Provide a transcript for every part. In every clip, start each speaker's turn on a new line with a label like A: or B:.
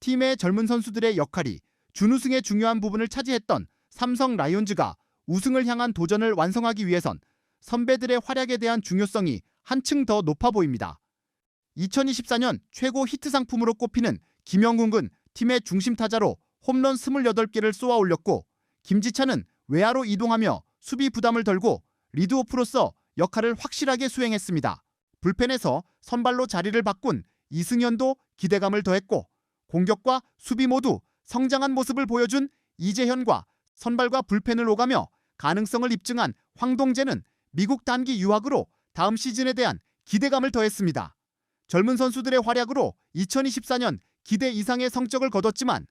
A: 팀의 젊은 선수들의 역할이 준우승의 중요한 부분을 차지했던 삼성 라이온즈가 우승을 향한 도전을 완성하기 위해선 선배들의 활약에 대한 중요성이 한층 더 높아 보입니다. 2024년 최고 히트 상품으로 꼽히는 김영국은 팀의 중심 타자로 홈런 28개를 쏘아 올렸고 김지찬은 외야로 이동하며 수비 부담을 덜고 리드오프로서 역할을 확실하게 수행했습니다. 불펜에서 선발로 자리를 바꾼 이승현도 기대감을 더했고 공격과 수비 모두 성장한 모습을 보여준 이재현과 선발과 불펜을 오가며 가능성을 입증한 황동재는 미국 단기 유학으로 다음 시즌에 대한 기대감을 더했습니다. 젊은 선수들의 활약으로 2024년 기대 이상의 성적을 거뒀지만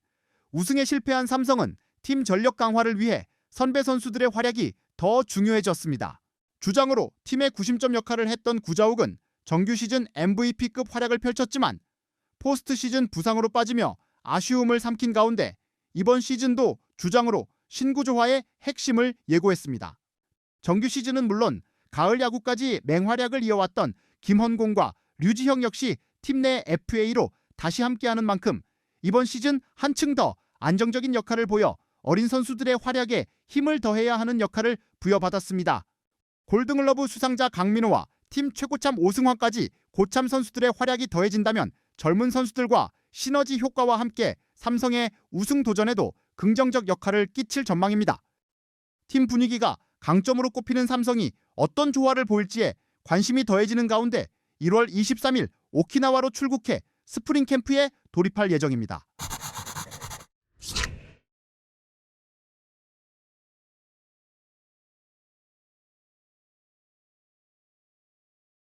A: 우승에 실패한 삼성은 팀 전력 강화를 위해 선배 선수들의 활약이 더 중요해졌습니다. 주장으로 팀의 구심점 역할을 했던 구자욱은 정규 시즌 MVP급 활약을 펼쳤지만 포스트 시즌 부상으로 빠지며 아쉬움을 삼킨 가운데 이번 시즌도 주장으로 신구조화의 핵심을 예고했습니다. 정규 시즌은 물론 가을 야구까지 맹활약을 이어왔던 김헌공과 류지형 역시 팀 내 FA로 다시 함께하는 만큼 이번 시즌 한층 더 안정적인 역할을 보여 어린 선수들의 활약에 힘을 더해야 하는 역할을 부여받았습니다. 골든글러브 수상자 강민호와 팀 최고참 오승환까지 고참 선수들의 활약이 더해진다면 젊은 선수들과 시너지 효과와 함께 삼성의 우승 도전에도 긍정적 역할을 끼칠 전망입니다. 팀 분위기가 강점으로 꼽히는 삼성이 어떤 조화를 보일지에 관심이 더해지는 가운데 1월 23일 오키나와로 출국해 스프링 캠프에 돌입할 예정입니다.